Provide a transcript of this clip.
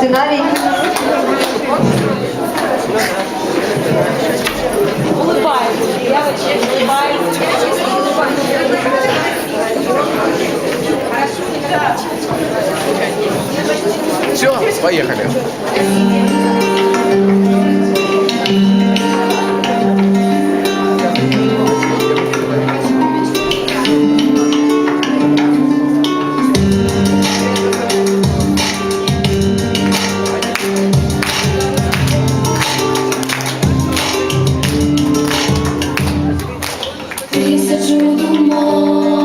сценарій. Улыбаюсь. Девочки, улыбаюсь. Все, поехали. kiss the truth no.